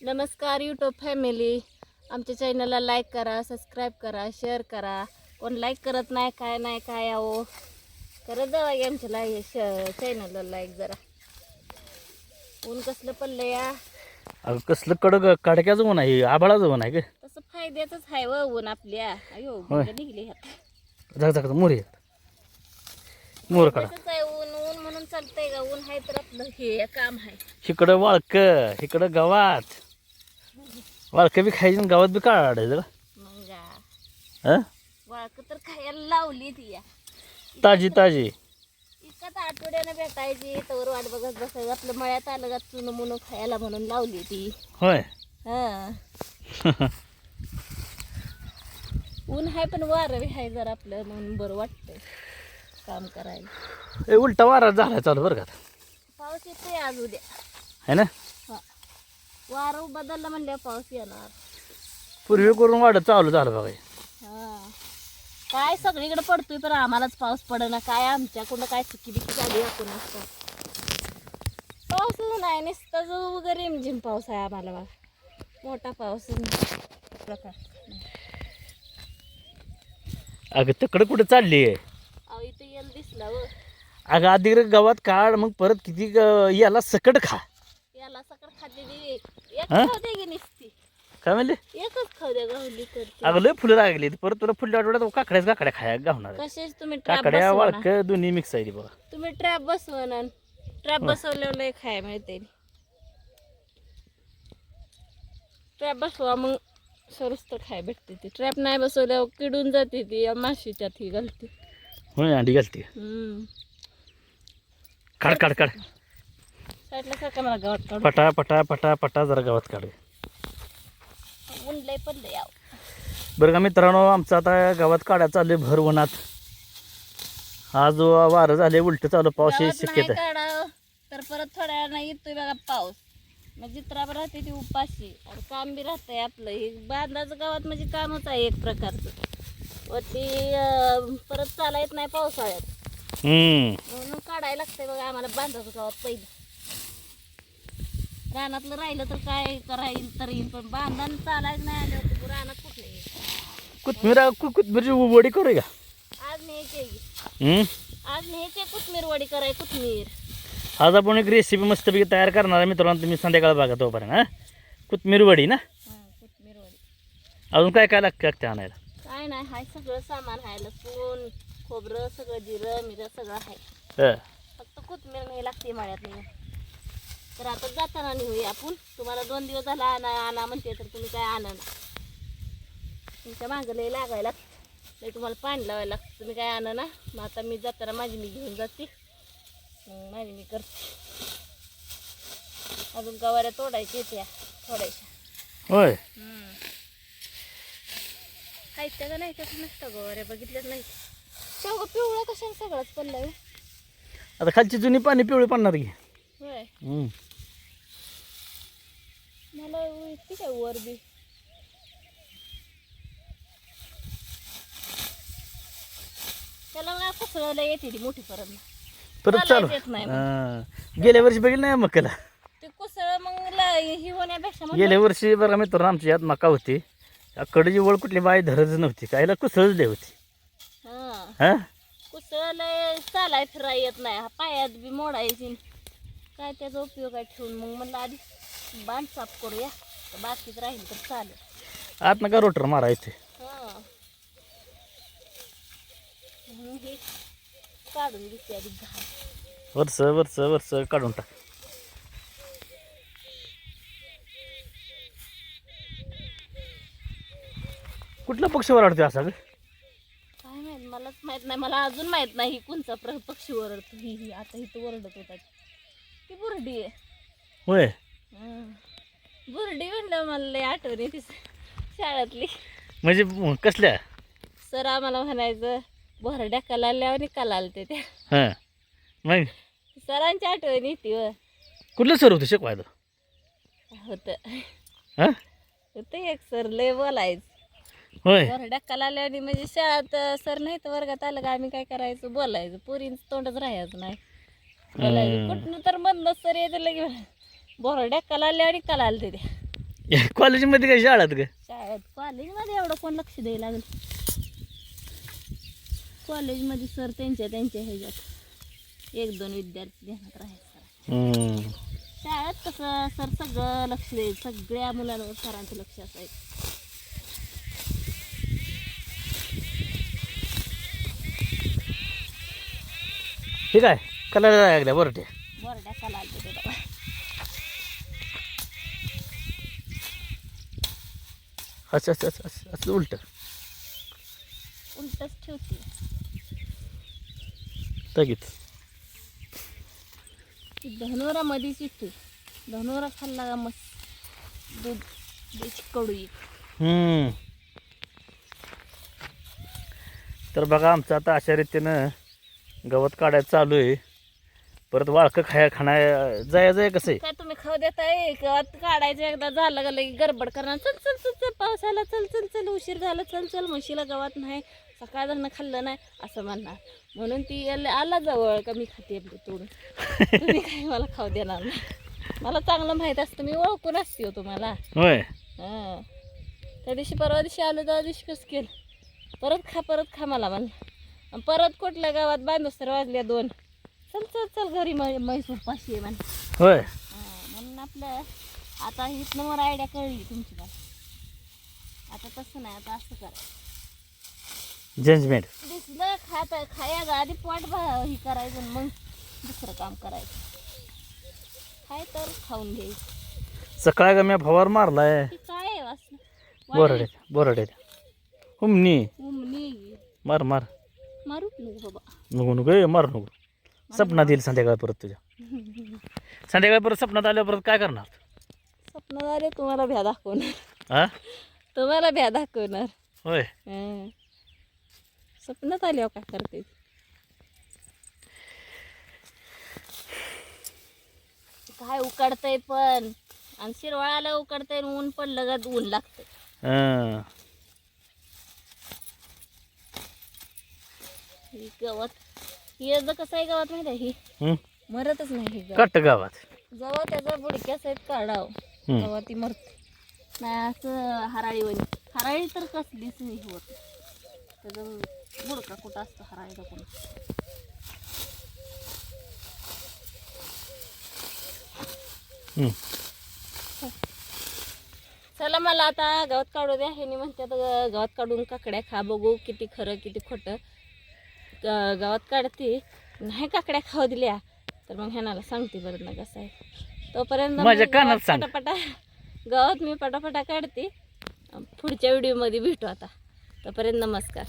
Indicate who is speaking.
Speaker 1: नमस्कार YouTube family आमच्या चॅनलला लाईक करा सबस्क्राईब करा शेअर करा. कोण लाईक करत नाही काय नाही काय आहो? करत जावा आमच्या लाईक श चॅनलला लाईक जरा. ऊन कसलं पडलं या
Speaker 2: अगं कसलं कडक कडक्याचं ऊन आहे आभाळाचं ऊन आहे का
Speaker 1: तसं फायद्याचंच आहे व ऊन आपल्या. अयो
Speaker 2: होय.
Speaker 1: निघली ह्यात
Speaker 2: जाग जाग मोर येत मोर कडा
Speaker 1: तसंच आहे ऊन ऊन म्हणून चालतंय का ऊन आहे तर आपलं हे काम आहे
Speaker 2: इकडं वाळक इकडं गवात. वाळकं बी खायची आणि गावात बी काढायचं का?
Speaker 1: मग
Speaker 2: हं?
Speaker 1: वाळक तर खायला लावली ती या.
Speaker 2: ताजी ताजी.
Speaker 1: इतकाच आठवड्यानं भेटायची तवर वाट बघत बसायचं. आपलं मळ्यात आलं का चुन मुन खायला म्हणून लावली ती.
Speaker 2: होय.
Speaker 1: हा. ऊन आहे पण वारं बी आहे जरा आपलं म्हणून बरं वाटतंय काम करायला.
Speaker 2: ए उलटा वारा झाला चालू बरं का आता.
Speaker 1: पाऊस येतोय आज उद्या
Speaker 2: है ना?
Speaker 1: हा वारं बदलला म्हणल्यावर पाऊस येणार.
Speaker 2: पूर्वी करून वाढत चालू झालं बघा हे.
Speaker 1: हा. काय सगळीकडे पडतोय पण आम्हालाच पाऊस पडेना. काय आमच्याकडं काय चुकी बिकी झाली आपण पाऊसच नाही नुसतं जो वगैरे रिमझिम पाऊस आहे आम्हाला बघा. मोठा पाऊस नाही. प्रकार.
Speaker 2: अगं तिकडं कुठं चालली आहे?
Speaker 1: अहो इथं येल दिसला व
Speaker 2: अगं आधी गवात काढ मग परत किती ग- याला सकट खा.
Speaker 1: याला सकाळ खाल्लेली एक
Speaker 2: हा?
Speaker 1: खाऊ दे की नुसती.
Speaker 2: काय म्हणले?
Speaker 1: एकच खाऊ द्या गावली करते.
Speaker 2: अगं लय फुलं लागली परत तुला फुल्या आठवड्यात काकड्याच काकड्या खाया गावणार आहे.
Speaker 1: कसेच तुम्ही ट्रॅप
Speaker 2: काकड्या वाळक दोन्ही मिक्स आहे ती बघा.
Speaker 1: तुम्ही ट्रॅप बसवा ट्रॅप बसवल्यावर लय खाय मिळते ट्रॅप बसवा मग सरस तर खाय भेटते ती. ट्रॅप नाही बसवल्यावर किडून जाते ती माशीच्यात ही घालते.
Speaker 2: होय अंडी घालते.
Speaker 1: हम्म.
Speaker 2: काढ काढ काढ.
Speaker 1: सारखा मला गावात काढून
Speaker 2: पटा पटा पटा पटा जरा गावात काढ
Speaker 1: ऊन लय पडलं याव
Speaker 2: बरं का मित्रांनो आमचं आता गावात काढा चालले भर उन्हात आज वारं झाले उलट चालू पाऊस
Speaker 1: गावात नाही
Speaker 2: शक्यता आहे
Speaker 1: काढावं तर परत थोड्या वेळानं येतोय बघा पाऊस. मग जित्राब राहते ती उपाशी. आणि काम बी राहतंय आपलं. हे बांधाचं गावात म्हणजे कामच आहे एक प्रकारचं. व ती अं, परत चाला येत नाही पावसाळ्यात.
Speaker 2: हम्म.
Speaker 1: म्हणून काढायला लागतंय बघा आम्हाला बांधाचं गावात पहिलं. रानातलं राहिलं तर काय करायला तर येईल पण बांधानं चालायचं नाही आल्यावर रानात कुठलं? येईल
Speaker 2: कोथमीर कु- कोथमीरची वडी करूया का?
Speaker 1: आज न्यायची? आज न्यायची कोथमीर वडी कराय कोथमीर.
Speaker 2: आज आपण एक रेसिपी मस्तपैकी तयार करणार आहे मित्रांनो तुम्ही संध्याकाळ बघा तोपर्यंत हा? कोथमीर वडी ना?
Speaker 1: कोथमीर वडी.
Speaker 2: अजून काय काय लागतं लागतं आणायला?
Speaker 1: काय नाही हाय सगळं सामान आहे लसूण खोबरं सगळं जिरं मिरं सगळं आहे. फक्त कोथमीर नाही लागते मळ्यात नाही तर आता जाताना नेऊया आपण. तुम्हाला दोन दिवस झाला आणा आणा म्हणते तर तुम्ही काय आणा ना तुमच्या मागं लय लागायला लय तुम्हाला पाणी लावायला लागतं. तुम्ही काय आणा ना. मग आता मी जाताना माझी मी घेऊन जाते. माझी मी करते. अजून गवाऱ्या तोडायच्या येत्या थोड्याशा
Speaker 2: होय.
Speaker 1: आहेत त्या का नाही त्याचं नसतं गवाऱ्या. बघितल्याच नाही. शेवगा पिवळा कशाने सगळाच पडला व्हय?
Speaker 2: आता खालची जुनी पाणी पिवळी पडणार की.
Speaker 1: होय.
Speaker 2: हम्म.
Speaker 1: मला काय वर बी. त्याला फसवायला येते ती मोठी परत
Speaker 2: परत
Speaker 1: चालायचं
Speaker 2: चालू.
Speaker 1: येत नाही मग.
Speaker 2: हं. गेल्या वर्षी बघितलं नाही मकाला
Speaker 1: ते कुसळ मग ला- ही होण्यापेक्षा मग
Speaker 2: गेल्या वर्षी बघा मित्रांनो आमच्या यात मका होती? कडची वळ कुठली बाय धरच नव्हती. कायला कुसळच दे होती.
Speaker 1: हा.
Speaker 2: हा?
Speaker 1: कुसळला चालाय फिराय येत नाही. हा पायात बी मोडायची. काय त्याचा उपयोग आहे ठेवून? मग म्हणलं आधी बांध साफ करूया तर बाकीच राहील तर चालेल.
Speaker 2: आत नका रोटर मारायचे
Speaker 1: हा. म्हणून हे काढून घेते आधी घाल
Speaker 2: वर्ष वर्ष वर्ष काढून टाक. कुठला पक्ष वराडते असा ग?
Speaker 1: काय माहीत मलाच माहीत नाही. मला अजून माहीत नाही ही कोणचा प्र पक्षी ओरडतो ही ही आता इथं ओरडत होता. ती बुरडी आहे.
Speaker 2: होय?
Speaker 1: हं. बुरडी म्हणलं मला लय आठवण येते शाळेतली.
Speaker 2: म्हणजे म- कसल्या?
Speaker 1: सर आम्हाला म्हणायचं बोरड्या कलाल्या आणि कलालते त्या.
Speaker 2: हां. मग?
Speaker 1: सरांची आठवण येते व.
Speaker 2: कुठलं सर होतं शिकवायला
Speaker 1: होतं.
Speaker 2: हां?
Speaker 1: होतं एक सर लय बोलायचं.
Speaker 2: होय.
Speaker 1: बोरड्या कलाल्या म्हणजे शाळेत सर नाही तर वर्गात आलं का आम्ही काय करायचं? बोलायचं. पोरींच तोंडच राहायचं नाही. कुठनं तर बंद सर येते लगे. बोरड्या कलाल्या आणि कलालते त्या
Speaker 2: कॉलेजमध्ये काय शाळेत ग?
Speaker 1: शाळेत. कॉलेजमध्ये एवढं कोण लक्ष द्यायला लागेल? कॉलेजमध्ये सर त्यांच्या त्यांच्या ह्याच्यात. एक दोन विद्यार्थी ध्यानात राहायचं. शाळेत कसं सर सगळं लक्ष द्यायचं सगळ्या मुलांवर सरांचं लक्ष असायचं.
Speaker 2: ठीक आहे. कलर लागल्या बरं ते
Speaker 1: बोरड्या कला आलते ते बाबा
Speaker 2: असं असं असं असं असं उलट.
Speaker 1: उलटच ठेवते.
Speaker 2: तगीत
Speaker 1: धनोरा मध्येच येते. धनोरा खाल्ला का मस्त दूध द्यायची कडू येते.
Speaker 2: हम्म. तर बघा आमचं आता अशा रीतीनं गवत काढायचं चालू आहे. परत वाळकं खाया खाण्या जायचं आहे कसं? आहे
Speaker 1: काय तुम्ही खाऊ देताय? गवत काढायचं एकदा झालं का लगे गडबड करणार? चल चल चल चल पावसाला चल चल चल उशीर झाला चल चल म्हशीला गवत नाही सकाळ धरणं खाल्लं नाही असं म्हणणार. म्हणून ती याला- आला जवळ का मी खाते आपली तोडून. तुम्ही काय मला खाऊ देणार नाही. मला चांगलं माहीत असतं मी ओळखून असते हो तुम्हाला.
Speaker 2: होय.
Speaker 1: हां. त्या दिवशी परवा दिवशी आलो त्या दिवशी कसं केलं? परत खा परत खा मला म्हणलं. आणि परत कुठल्या गावात बांधूस तर वाजल्या दोन. चल चल चल घरी मै म्हैसूर पाशी आहे म्हणे.
Speaker 2: होय.
Speaker 1: म्हणून आपलं आता हीच नंबर आयडिया कळली तुमची मला आता तसं नाही आता असं करा.
Speaker 2: जजमेंट
Speaker 1: दिसलं खात खाया आधी पोट ही करायचं मग दुसरं काम करायचं. खाय तर खाऊन घ्यायचं
Speaker 2: सकाळी का मी फवार मारलाय?
Speaker 1: ती काय आहे वासना?
Speaker 2: बोरडे बोरडे. हुमनी
Speaker 1: उमनी.
Speaker 2: मार मार.
Speaker 1: मारू नको बाबा.
Speaker 2: नको नको ए, मार नको. सपनात येईल संध्याकाळ परत तुझ्या. संध्याकाळी परत सपनात आल्यावर परत काय करणार?
Speaker 1: स्वप्न झाले तुम्हाला भ्या दाखवणार.
Speaker 2: हा?
Speaker 1: तुम्हाला भ्या दाखवणार.
Speaker 2: होय.
Speaker 1: स्वप्नात आल्यावर काय करते? काय उकडतंय पण. आणि शिरवाळाला उकडतंय ऊन ऊन लागतं
Speaker 2: हं.
Speaker 1: ही गवत. याचं कसं आहे गवत माहिती आहे ही
Speaker 2: हं?
Speaker 1: मरतच नाही ही
Speaker 2: कट गावात.
Speaker 1: जेव्हा त्याचा बुडक्या सहित काढावं.
Speaker 2: हं.
Speaker 1: तेव्हा ती मरते. नाही असं हराळीवाणी. हराळी तर कसलीच नाही होत. त्याचं बुडका कुठं असतं हराळीचा कोण?
Speaker 2: हं.
Speaker 1: चला मला आता गवत काढू द्या. ह्यानी म्हणतात गवत काढून काकड्या खा बघू किती खरं किती खोटं. गवत काढते. नाही काकड्या खाऊ दिल्या. तर मग ह्यानाला सांगते बरं ना कसं आहे. तोपर्यंत
Speaker 2: माझ्या
Speaker 1: मग
Speaker 2: कानात
Speaker 1: गवत
Speaker 2: सांग.
Speaker 1: पटापटा गवत मी पटापटा काढते. पुढच्या व्हिडिओमध्ये भेटू आता. तोपर्यंत नमस्कार.